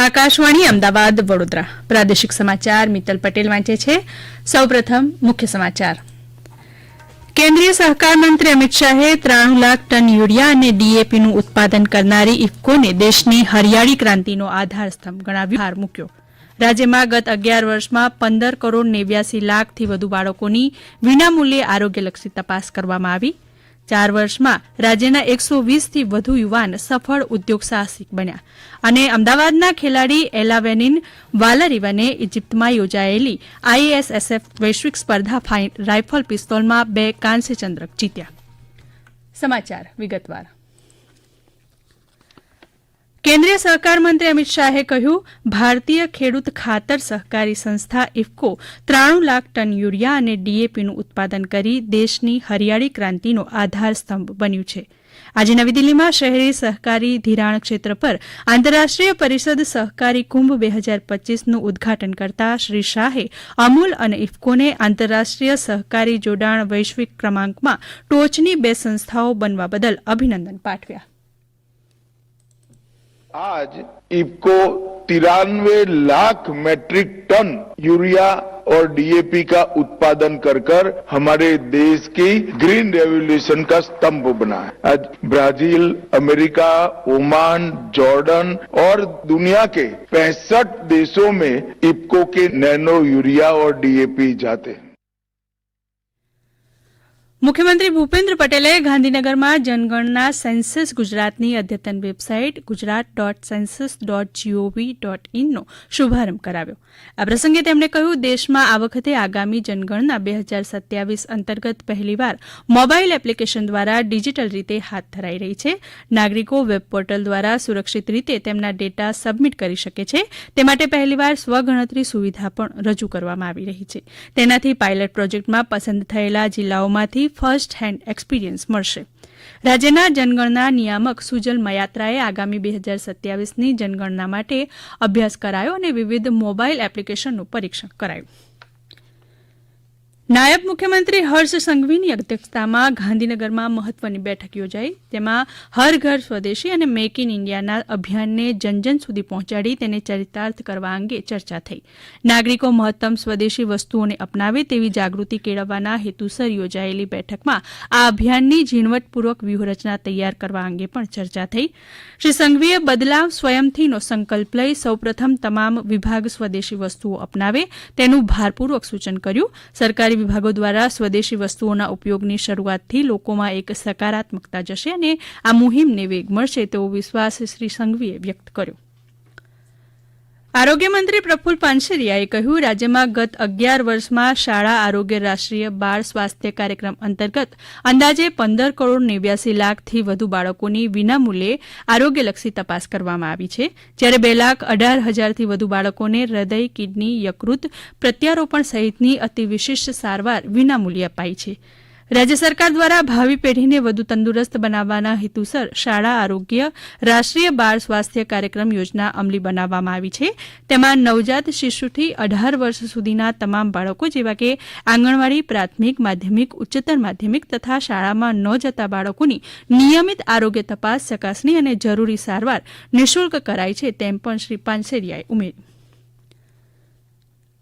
આકાશવાણી, અમદાવાદ, વડોદરા. પ્રાદેશિક સમાચાર મિત્તલ પટેલ વાંચે છે. સૌપ્રથમ મુખ્ય સમાચાર. કેન્દ્રીય સહકાર મંત્રી અમિત શાહે ત્રાણું લાખ ટન યુરિયા અને ડીએપીનું ઉત્પાદન કરનારી ઇફકોને દેશની હરિયાળી ક્રાંતિનો આધારસ્તંભ ગણાવ્યો. ભાર મૂક્યો. રાજ્યમાં ગત અગિયાર વર્ષમાં પંદર કરોડ નેવ્યાસી લાખથી વધુ બાળકોની વિનામૂલ્યે આરોગ્યલક્ષી તપાસ કરવામાં આવી. ચાર વર્ષમાં રાજ્યના એકસો વીસથી વધુ યુવાન સફળ ઉદ્યોગ સાહસિક બન્યા. અને અમદાવાદના ખેલાડી એલાવેનિન વાલારીવને ઇજિપ્તમાં યોજાયેલી આઈએસએસએફ વૈશ્વિક સ્પર્ધા રાઇફલ પિસ્તોલમાં બે કાંસ્ય ચંદ્રક જીત્યા. સમાચાર વિગતવાર. કેન્દ્રીય સહકાર મંત્રી અમિત શાહે કહ્યું, ભારતીય ખેડૂત ખાતર સહકારી સંસ્થા ઇફકો ત્રાણું લાખ ટન યુરિયા અને ડીએપીનું ઉત્પાદન કરી દેશની હરિયાળી ક્રાંતિનો આધારસ્તંભ બન્યું છે. આજે નવી દિલ્હીમાં શહેરી સહકારી ધિરાણ ક્ષેત્ર પર આંતરરાષ્ટ્રીય પરિષદ સહકારી કુંભ બે હજાર પચીસનું ઉદઘાટન કરતા શ્રી શાહે અમૂલ અને ઇફકોને આંતરરાષ્ટ્રીય સહકારી જોડાણ વૈશ્વિક ક્રમાંકમાં ટોચની બે સંસ્થાઓ બનવા બદલ અભિનંદન પાઠવ્યા. आज इफको तिरानवे लाख मैट्रिक टन यूरिया और डीएपी का उत्पादन कर कर हमारे देश की ग्रीन रेवोल्यूशन का स्तंभ बना है। आज ब्राज़ील, अमेरिका, ओमान, जॉर्डन और दुनिया के पैंसठ देशों में इफको के नैनो यूरिया और डीएपी जाते हैं। મુખ્યમંત્રી ભૂપેન્દ્ર પટેલે ગાંધીનગરમાં જનગણના સેન્સસ ગુજરાતની અદ્યતન website Gujarat dot census dot GOV dot ઇનનો શુભારંભ કરાવ્યો. આ પ્રસંગે તેમણે કહ્યું, દેશમાં આ વખતે આગામી જનગણના બે હજાર સત્યાવીસ અંતર્ગત પહેલીવાર મોબાઇલ એપ્લિકેશન દ્વારા ડિજિટલ રીતે હાથ ધરાઈ રહી છે. નાગરિકો વેબ પોર્ટલ દ્વારા સુરક્ષિત રીતે તેમના ડેટા સબમિટ કરી શકે છે. તે માટે પહેલીવાર સ્વગણતરી સુવિધા પણ રજૂ કરવામાં આવી રહી છે. તેનાથી પાયલટ પ્રોજેક્ટમાં પસંદ થયેલા જિલ્લાઓમાંથી ફર્સ્ટ હેન્ડ એક્સપિરિયન્સ મળશે. રાજ્યના જનગણના નિયામક સુજલ મયાત્રાએ આગામી બે હજાર સત્યાવીસની જનગણના માટે અભ્યાસ કરાયો અને વિવિધ મોબાઇલ એપ્લિકેશનનું પરીક્ષણ કરાયું. નાયબ મુખ્યમંત્રી હર્ષ સંઘવીની અધ્યક્ષતામાં ગાંધીનગરમાં મહત્વની બેઠક યોજાઈ. તેમાં હર ઘર સ્વદેશી અને મેક ઇન ઇન્ડિયાના અભિયાનને જનજન સુધી પહોંચાડી તેને ચરિતાર્થ કરવા અંગે ચર્ચા થઈ. નાગરિકો મહત્તમ સ્વદેશી વસ્તુઓને અપનાવે તેવી જાગૃતિ કેળવવાના હેતુસર યોજાયેલી બેઠકમાં આ અભિયાનની ઝીણવટપૂર્વક વ્યૂહરચના તૈયાર કરવા અંગે પણ ચર્ચા થઈ. શ્રી સંઘવીએ બદલાવ સ્વયંથીનો સંકલ્પ લઈ સૌપ્રથમ તમામ વિભાગ સ્વદેશી વસ્તુઓ અપનાવે તેનું ભારપૂર્વક સૂચન કર્યું. સરકારી વિભાગો દ્વારા સ્વદેશી વસ્તુઓના ઉપયોગની શરૂઆતથી લોકોમાં એક સકારાત્મકતા જશે અને આ મુહિમને વેગ મળશે તેવો વિશ્વાસ શ્રી સંઘવીએ વ્યક્ત કર્યો. આરોગ્ય મંત્રી પ્રફુલ પાનસરિયાએ કહ્યું, રાજ્યમાં ગત અગિયાર વર્ષમાં શાળા, આરોગ્ય, રાષ્ટ્રીય, બાળ સ્વાસ્થ્ય કાર્યક્રમ અંતર્ગત અંદાજે પંદર કરોડ નેવ્યાસી લાખથી વધુ બાળકોની વિનામૂલ્યે આરોગ્યલક્ષી તપાસ કરવામાં આવી છે. જ્યારે બે લાખ અઢાર હજારથી વધુ બાળકોને હૃદય, કિડની, યકૃત પ્રત્યારોપણ સહિતની અતિ વિશિષ્ટ સારવાર વિનામૂલ્યે અપાઈ છે. રાજ્ય સરકાર દ્વારા ભાવિ પેઢીને વધુ તંદુરસ્ત બનાવવાના હેતુસર શાળા આરોગ્ય રાષ્ટ્રીય બાળ સ્વાસ્થ્ય કાર્યક્રમ યોજના અમલી બનાવવામાં આવી છે. તેમાં નવજાત શિશુથી અઢાર વર્ષ સુધીના તમામ બાળકો જેવા કે આંગણવાડી, પ્રાથમિક, માધ્યમિક, ઉચ્ચતર માધ્યમિક તથા શાળામાં ન જતા બાળકોની નિયમિત આરોગ્ય તપાસ, ચકાસણી અને જરૂરી સારવાર નિઃશુલ્ક કરાય છે તેમ પણ શ્રી પાનસેરિયાએ ઉમેર્યું.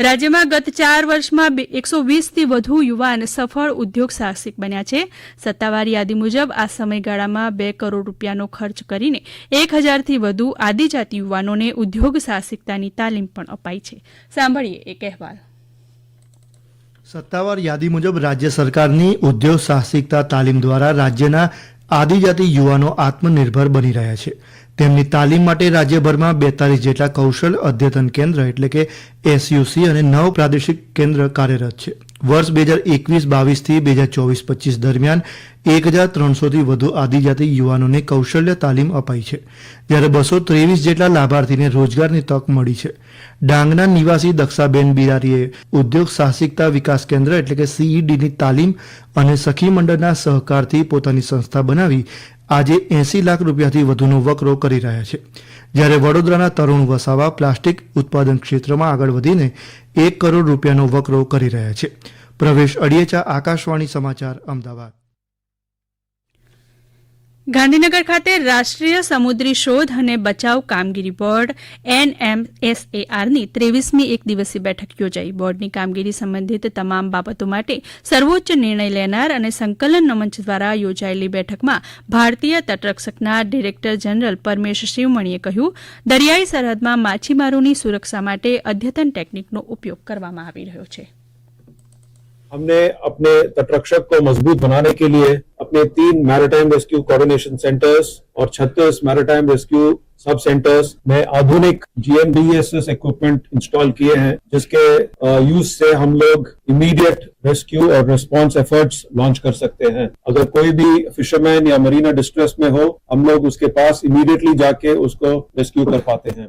રાજ્યમાં ગત ચાર વર્ષમાં એકસો વીસથી વધુ યુવાન સફળ ઉદ્યોગ સાહસિક બન્યા છે. સત્તાવાર યાદી મુજબ આ સમયગાળામાં બે કરોડ રૂપિયાનો ખર્ચ કરીને એક હજારથી વધુ આદિજાતિ યુવાનોને ઉદ્યોગ સાહસિકતાની તાલીમ પણ અપાઈ છે. સાંભળીએ એક અહેવાલ. સત્તાવાર યાદી મુજબ રાજ્ય સરકારની ઉદ્યોગ સાહસિકતા તાલીમ દ્વારા રાજ્યના આદિજાતિ યુવાનો આત્મનિર્ભર બની રહ્યા છે. તેમની તાલીમ માટે રાજ્યભરમાં બેતાલીસ જેટલા કૌશલ અદ્યતન કેન્દ્ર એટલે કે એસયુસી અને નવ પ્રાદેશિક કેન્દ્ર કાર્યરત છે. વર્ષ બે હજાર એકવીસ બાવીસથી બે હજાર ચોવીસ પચીસ દરમિયાન એક હજાર ત્રણસોથી વધુ આદિજાતિ યુવાનોને કૌશલ્ય તાલીમ અપાઈ છે. જ્યારે બસો ત્રેવીસ જેટલા લાભાર્થીને રોજગારની તક મળી છે. ડાંગના નિવાસી દક્ષાબેન બિરારીએ ઉદ્યોગ સાહસિકતા વિકાસ કેન્દ્ર એટલે કે સીઈડીની તાલીમ અને સખી મંડળના સહકારથી પોતાની સંસ્થા બનાવી આજે એસી લાખ રૂપિયાથી વધુનો વકરો કરી રહ્યા છે. જ્યારે વડોદરાના તરુણ વસાવા પ્લાસ્ટિક ઉત્પાદન ક્ષેત્રમાં આગળ વધીને એક કરોડ રૂપિયાનો વકરો કરી રહ્યા છે. પ્રવેશ અડિયેચા, આકાશવાણી સમાચાર, અમદાવાદ. ગાંધીનગર ખાતે રાષ્ટ્રીય સમુદ્રી શોધ અને બચાવ કામગીરી બોર્ડ, એનએમએસએઆરની ત્રેવીસમી એક દિવસીય બેઠક યોજાઈ. બોર્ડની કામગીરી સંબંધિત તમામ બાબતો માટે સર્વોચ્ચ નિર્ણય લેનાર અને સંકલન મંચ દ્વારા યોજાયેલી બેઠકમાં ભારતીય તટરક્ષકના ડિરેક્ટર જનરલ પરમેશ શિવમણીએ કહ્યું, દરિયાઈ સરહદમાં માછીમારોની સુરક્ષા માટે અદ્યતન ટેકનિકનો ઉપયોગ કરવામાં આવી રહ્યો છે. हमने अपने तटरक्षक को मज़बूत बनाने के लिए अपने तीन मैरिटाइम रेस्क्यू कोऑर्डिनेशन सेंटर्स और 36 मैरिटाइम रेस्क्यू सब सेंटर्स में आधुनिक जीएमडीएसएस इक्विपमेंट इंस्टॉल किए हैं, जिसके यूज़ से हम लोग इमीडिएट रेस्क्यू और रिस्पांस एफर्ट्स लॉन्च कर सकते हैं। अगर कोई भी फिशरमैन या मरीना डिस्ट्रेस में हो, हम लोग उसके पास इमीडिएटली जाके उसको रेस्क्यू कर पाते हैं।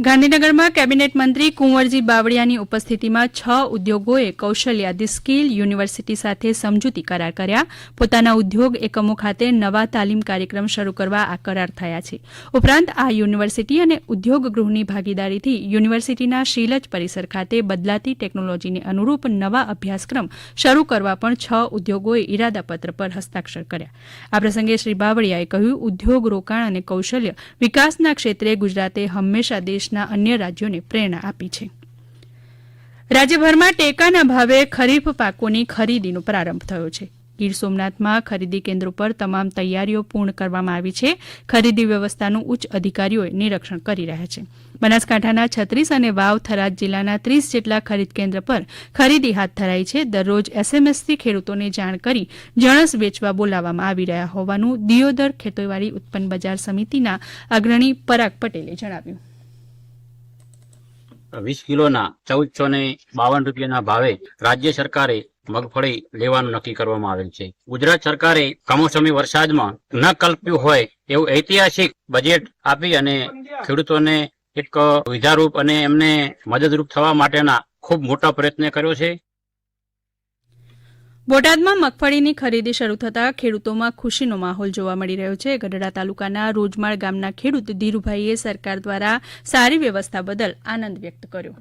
ગાંધીનગરમાં કેબિનેટ મંત્રી કુંવરજી બાવળિયાની ઉપસ્થિતિમાં છ ઉદ્યોગોએ કૌશલ્યા ધી સ્કિલ યુનિવર્સિટી સાથે સમજૂતી કરાર કર્યા. પોતાના ઉદ્યોગ એકમો ખાતે નવા તાલીમ કાર્યક્રમ શરૂ કરવા આ કરાર થયા છે. ઉપરાંત આ યુનિવર્સિટી અને ઉદ્યોગ ગૃહની ભાગીદારીથી યુનિવર્સિટીના શીલજ પરિસર ખાતે બદલાતી ટેકનોલોજીને અનુરૂપ નવા અભ્યાસક્રમ શરૂ કરવા પણ છ ઉદ્યોગોએ ઇરાદાપત્ર પર હસ્તાક્ષર કર્યા. આ પ્રસંગે શ્રી બાવળિયાએ કહ્યું, ઉદ્યોગ રોકાણ અને કૌશલ્ય વિકાસના ક્ષેત્રે ગુજરાતે હંમેશા દેશના અન્ય રાજ્યોને પ્રેરણા આપી છે. રાજ્યભરમાં ટેકાના ભાવે ખરીફ પાકોની ખરીદીનો પ્રારંભ થયો છે. ગીર સોમનાથમાં ખરીદી કેન્દ્રો પર તમામ તૈયારીઓ પૂર્ણ કરવામાં આવી છે. ખરીદી વ્યવસ્થાનું ઉચ્ચ અધિકારીઓએ નિરીક્ષણ કરી રહ્યા છે. બનાસકાંઠાના છત્રીસ અને વાવ થરાદ જિલ્લાના ત્રીસ જેટલા ખરીદ કેન્દ્ર પર ખરીદી હાથ ધરાઈ છે. દરરોજ એસએમએસથી ખેડૂતોને જાણ કરી જણસ વેચવા બોલાવવામાં આવી રહ્યા હોવાનું દિયોદર ખેતીવાડી ઉત્પન્ન બજાર સમિતિના અગ્રણી પરાગ પટેલે જણાવ્યું. વીસ કિલોના ચૌદસો ને બાવન રૂપિયાના ભાવે રાજ્ય સરકારે મગફળી લેવાનું નક્કી કરવામાં આવેલ છે. ગુજરાત સરકારે કમોસમી વરસાદમાં ન કલ્પ્યું હોય એવું ઐતિહાસિક બજેટ આપી અને ખેડૂતોને એક વિધારૂપ અને એમને મદદરૂપ થવા માટેના ખૂબ મોટા પ્રયત્ન કર્યો છે. બોટાદમાં મગફળીની ખરીદી શરૂ થતાં ખેડૂતોમાં ખુશીનો માહોલ જોવા મળી રહ્યો છે. ગઢડા તાલુકાના રોજમાળ ગામના ખેડૂત ધીરુભાઈએ સરકાર દ્વારા સારી વ્યવસ્થા બદલ આનંદ વ્યક્ત કર્યો.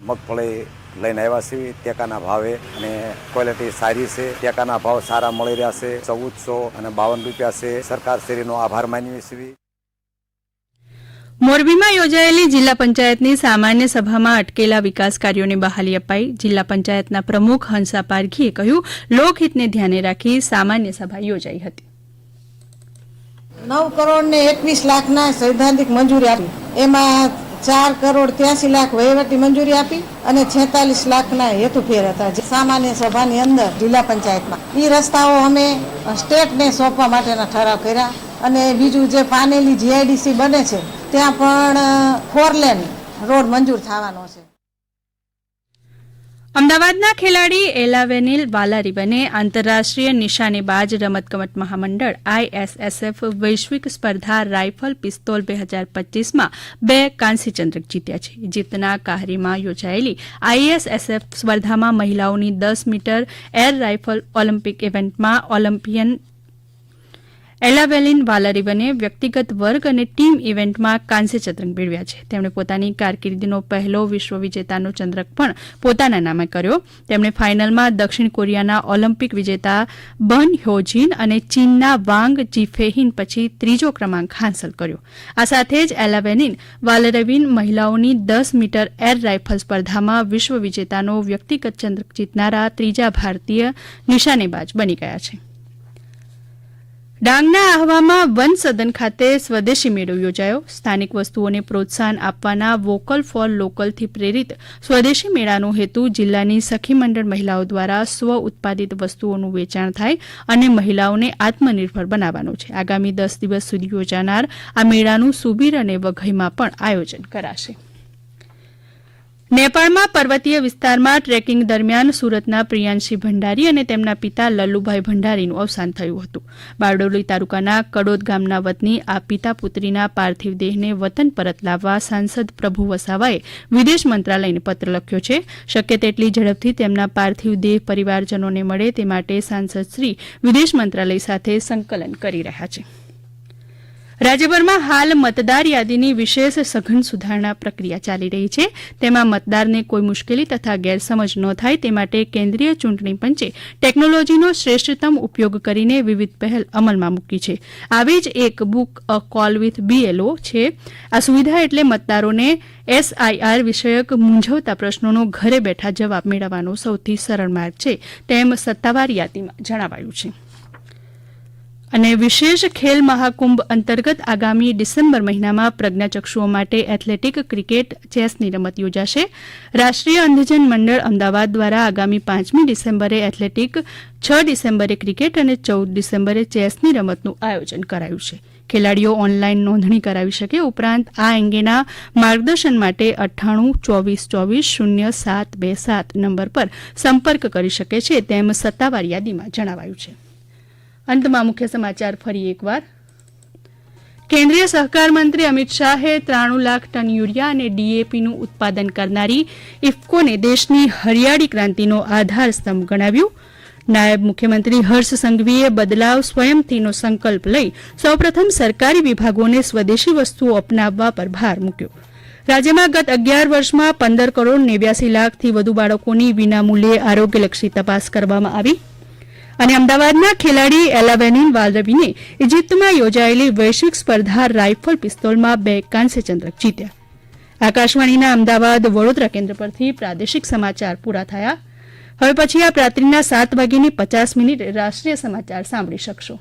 મગફળી લઈને આવ્યા છીએ, ટેકાના ભાવે અને ક્વોલિટી સારી છે. ટેકાના ભાવ સારા મળી રહ્યા છે. ચૌદસો અને બાવન રૂપિયા છે. સરકાર શ્રીનો આભાર માનીએ છીએ. મોરબીમાં યોજાયેલી જિલ્લા પંચાયતની સામાન્ય સભામાં અટકેલા વિકાસ કાર્યોને બહાલી અપાઈ. જિલ્લા પંચાયતના પ્રમુખ હંસા પારઘીએ કહ્યું, લોકહિતને ધ્યાને રાખી સામાન્ય સભા યોજાઈ હતી. નવ કરોડ ને એકવીસ લાખના સૈદ્ધાંતિક મંજૂરી આપી. એમાં ચાર કરોડ ત્યાસી લાખ વહીવટી મંજૂરી આપી અને છેતાલીસ લાખના હેતુફેર હતા સામાન્ય સભાની અંદર જિલ્લા પંચાયતમાં. એ રસ્તાઓ અમે સ્ટેટને સોંપવા માટેના ઠરાવ કર્યા અને બીજું જે પાનેલી જીઆઈડીસી બને છે ત્યાં પણ ફોર લેન રોડ મંજૂર થવાનો છે. અમદાવાદના ખેલાડી એલાવેનિલ વાલારીવને આંતરરાષ્ટ્રીય નિશાનેબાજ રમતગમત મહામંડળ આઈએસએસએફ વૈશ્વિક સ્પર્ધા રાઇફલ પિસ્તોલ બે હજાર પચીસમાં બે કાંસ્યચંદ્રક જીત્યા છે. જીતના કાહરીમાં યોજાયેલી આઈએસએસએફ સ્પર્ધામાં મહિલાઓની દસ મીટર એર રાઇફલ ઓલિમ્પિક ઇવેન્ટમાં ઓલિમ્પિયન એલાવેલિન વાલારીવને વ્યક્તિગત વર્ગ અને ટીમ ઇવેન્ટમાં કાંસ્ય ચંદ્રક મેળવ્યા છે. તેમણે પોતાની કારકિર્દીનો પહેલો વિશ્વ વિજેતાનો ચંદ્રક પણ પોતાના નામે કર્યો. તેમણે ફાઇનલમાં દક્ષિણ કોરિયાના ઓલિમ્પિક વિજેતા બન હ્યોજીન અને ચીનના વાંગ જીફેહિન પછી ત્રીજો ક્રમાંક હાંસલ કર્યો. આ સાથે જ એલાવેલિન વાલારીવિન મહિલાઓની દસ મીટર એર રાઇફલ સ્પર્ધામાં વિશ્વ વિજેતાનો વ્યક્તિગત ચંદ્રક જીતનારા ત્રીજા ભારતીય નિશાનેબાજ બની ગયા છે. ડાંગના આહવામાં વન સદન ખાતે સ્વદેશી મેળો યોજાયો. સ્થાનિક વસ્તુઓને પ્રોત્સાહન આપવાના વોકલ ફોર લોકલથી પ્રેરિત સ્વદેશી મેળાનો હેતુ જિલ્લાની સખી મંડળ મહિલાઓ દ્વારા સ્વ ઉત્પાદિત વસ્તુઓનું વેચાણ થાય અને મહિલાઓને આત્મનિર્ભર બનાવવાનો છે. આગામી દસ દિવસ સુધી યોજાનાર આ મેળાનું સુબીર અને વઘઈમાં પણ આયોજન કરાશે. નેપાળમાં પર્વતીય વિસ્તારમાં ટ્રેકિંગ દરમિયાન સુરતના પ્રિયાંશી ભંડારી અને તેમના પિતા લલ્લુભાઈ ભંડારીનું અવસાન થયું હતું. બારડોલી તાલુકાના કડોદ ગામના વતની આ પિતા પુત્રીના પાર્થિવ દેહને વતન પરત લાવવા સાંસદ પ્રભુ વસાવાએ વિદેશ મંત્રાલયને પત્ર લખ્યો છે. શક્ય તેટલી ઝડપથી તેમના પાર્થિવ દેહ પરિવારજનોને મળે તે માટે સાંસદશ્રી વિદેશ મંત્રાલય સાથે સંકલન કરી રહ્યા છે. રાજ્યભરમાં હાલ મતદાર યાદીની વિશેષ સઘન સુધારણા પ્રક્રિયા ચાલી રહી છે. તેમાં મતદારને કોઈ મુશ્કેલી તથા ગેરસમજ ન થાય તે માટે કેન્દ્રીય ચૂંટણી પંચે ટેકનોલોજીનો શ્રેષ્ઠતમ ઉપયોગ કરીને વિવિધ પહેલ અમલમાં મૂકી છે. આવી જ એક book a call with BLO છે. આ સુવિધા એટલે મતદારોને એસઆઈઆર વિષયક મૂંઝવતા પ્રશ્નોનો ઘરે બેઠા જવાબ મેળવવાનો સૌથી સરળ માર્ગ છે. તેમ સત્તાવાર યાદીમાં જણાવાયું છે. અને વિશેષ ખેલ મહાકુંભ અંતર્ગત આગામી ડિસેમ્બર મહિનામાં પ્રજ્ઞાચક્ષુઓ માટે એથ્લેટિક ક્રિકેટ ચેસની રમત યોજાશે. રાષ્ટ્રીય અંધજન મંડળ અમદાવાદ દ્વારા આગામી પાંચમી ડિસેમ્બરે એથ્લેટિક, છ ડિસેમ્બરે ક્રિકેટ અને ચૌદ ડિસેમ્બરે ચેસની રમતનું આયોજન કરાયું છે. ખેલાડીઓ ઓનલાઈન નોંધણી કરાવી શકે ઉપરાંત આ અંગેના માર્ગદર્શન માટે અઠ્ઠાણું, ચોવીસ ચોવીસ, શૂન્ય, સાત, બે, સાત નંબર પર સંપર્ક કરી શકે છે તેમ સત્તાવાર યાદીમાં જણાવાયું છે. અંતમાં મુખ્ય સમાચાર ફરી એકવાર. કેન્દ્રીય સહકાર મંત્રી અમિત શાહે ત્રાણું લાખ ટન યુરિયા અને ડીએપીનું ઉત્પાદન કરનારી ઇફકોને દેશની હરિયાળી ક્રાંતિનો આધાર સ્તંભ ગણાવ્યું. નાયબ મુખ્યમંત્રી હર્ષ સંઘવીએ બદલાવ સ્વયંથીનો સંકલ્પ લઈ સૌપ્રથમ સરકારી વિભાગોને સ્વદેશી વસ્તુઓ અપનાવવા પર ભાર મૂક્યો. રાજ્યમાં ગત અગિયાર વર્ષમાં પંદર કરોડ નેવ્યાસી લાખથી વધુ બાળકોની વિનામૂલ્યે આરોગ્યલક્ષી તપાસ કરવામાં આવી. અને અમદાવાદના ખેલાડી એલાવેનિન વાલરવીને ઇજિપ્તમાં યોજાયેલી વૈશ્વિક સ્પર્ધા રાઇફલ પિસ્તોલમાં બે કાંસ્ય ચંદ્રક જીત્યા. આકાશવાણીના અમદાવાદ વડોદરા કેન્દ્ર પરથી પ્રાદેશિક સમાચાર પૂરા થયા. હવે પછી આ રાત્રિના સાત વાગ્યાની પચાસ મિનિટ રાષ્ટ્રીય સમાચાર સાંભળી શકશો.